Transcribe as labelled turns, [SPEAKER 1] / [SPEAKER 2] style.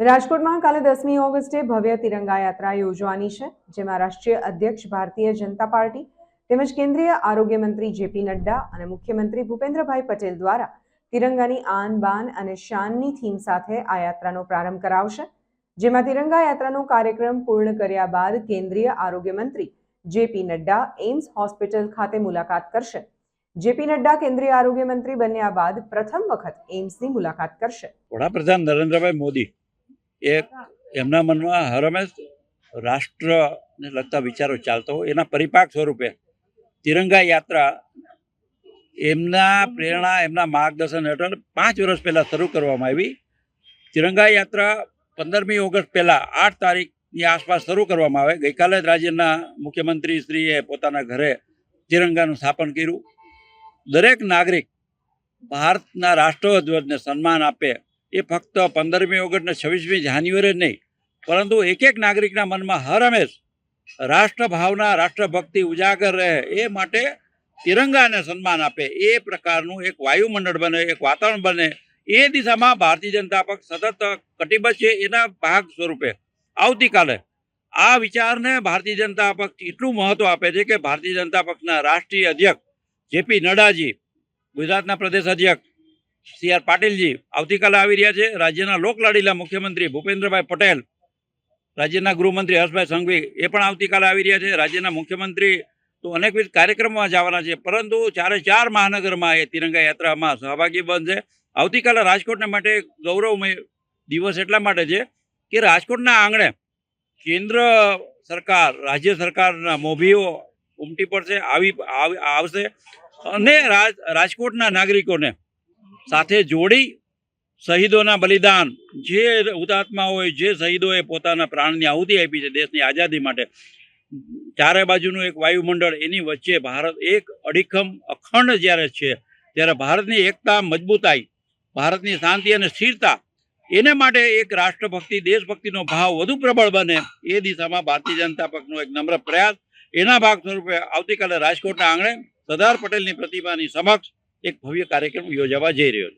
[SPEAKER 1] રાજકોટમાં કાલે દસમી ઓગસ્ટે ભવ્ય તિરંગા યાત્રા યોજવાની છે, જેમાં રાષ્ટ્રીય અધ્યક્ષ ભારતીય જનતા પાર્ટી તેમજ કેન્દ્રીય આરોગ્ય મંત્રી જેપી નડ્ડા અને મુખ્યમંત્રી ભૂપેન્દ્રભાઈ પટેલ દ્વારા તિરંગાની આન બાન અને શાનની થીમ સાથે આ યાત્રાનો પ્રારંભ કરાવશે, જેમાં તિરંગા યાત્રાનો કાર્યક્રમ પૂર્ણ કર્યા બાદ કેન્દ્રીય આરોગ્ય મંત્રી જેપી નડ્ડા એમ્સ હોસ્પિટલ ખાતે મુલાકાત કરશે. જેપી નડ્ડા કેન્દ્રીય આરોગ્ય મંત્રી બન્યા બાદ પ્રથમ વખત એમ્સની મુલાકાત કરશે.
[SPEAKER 2] વડાપ્રધાન નરેન્દ્રભાઈ મોદી એ એમના મનમાં હરમેશ રાષ્ટ્રને લગતા વિચારો ચાલતા એના પરિપાક સ્વરૂપે તિરંગા યાત્રા એમના પ્રેરણા, એમના માર્ગદર્શન હેઠળ પાંચ વર્ષ પહેલાં શરૂ કરવામાં આવી. તિરંગા યાત્રા પંદરમી ઓગસ્ટ પહેલાં આઠ તારીખની આસપાસ શરૂ કરવામાં આવે. ગઈકાલે જ રાજ્યના મુખ્યમંત્રી શ્રીએ પોતાના ઘરે તિરંગાનું સ્થાપન કર્યું. દરેક નાગરિક ભારતના રાષ્ટ્રધ્વજને સન્માન આપે એ ફક્ત પંદરમી ઓગસ્ટ ને છવ્વીસમી જાન્યુઆરી જ નહીં, પરંતુ એક એક નાગરિકના મનમાં હર હંમેશ રાષ્ટ્રભાવના, રાષ્ટ્રભક્તિ ઉજાગર રહે, એ માટે તિરંગાને સન્માન આપે, એ પ્રકારનું એક વાયુમંડળ બને, એક વાતાવરણ બને, એ દિશામાં ભારતીય જનતા પક્ષ સતત કટિબદ્ધ છે, એના ભાગ સ્વરૂપે. આવતીકાલે આ વિચારને ભારતીય જનતા પક્ષ એટલું મહત્ત્વ આપે છે કે ભારતીય જનતા પક્ષના રાષ્ટ્રીય અધ્યક્ષ જેપી નડ્ડાજી ગુજરાતના પ્રદેશ અધ્યક્ષ સી આર પાટીલજી, આવતીકાલે આવી રહ્યા છે. રાજ્યના લોકલાડીલા મુખ્યમંત્રી ભૂપેન્દ્રભાઈ પટેલ, રાજ્યના ગૃહમંત્રી હર્ષભાઈ સંઘવી એ પણ આવતીકાલે આવી રહ્યા છે. રાજ્યના મુખ્યમંત્રી તો અનેકવિધ કાર્યક્રમોમાં જવાના છે, પરંતુ ચારે ચાર મહાનગરમાં એ તિરંગા યાત્રામાં સહભાગી બનશે. આવતીકાલે રાજકોટને માટે ગૌરવમય દિવસ એટલા માટે છે કે રાજકોટના આંગણે કેન્દ્ર સરકાર, રાજ્ય સરકારના મોભીઓ ઉમટી પડશે આવી, આવશે અને રાજ, રાજકોટના નાગરિકોને સાથે જોડી શહીદોના બલિદાન જે હુતાત્માઓએ, જે શહીદોએ પોતાના પ્રાણની આહુતિ આપી છે દેશની આઝાદી માટે. ચારે બાજુનું એક વાયુમંડળ એની વચ્ચે ભારત એક અડીખમ અખંડ જ્યારે છે, ત્યારે ભારતની એકતા મજબૂતાઈ, ભારતની શાંતિ અને સ્થિરતા, એને માટે એક રાષ્ટ્રભક્તિ, દેશભક્તિનો ભાવ વધુ પ્રબળ બને એ દિશામાં ભારતીય જનતા પક્ષનો એક નમ્ર પ્રયાસ. એના ભાગ સ્વરૂપે આવતીકાલે રાજકોટના આંગણે સરદાર પટેલની પ્રતિમાની સમક્ષ એક ભવ્ય કાર્યક્રમ યોજાવા જઈ રહ્યો છે.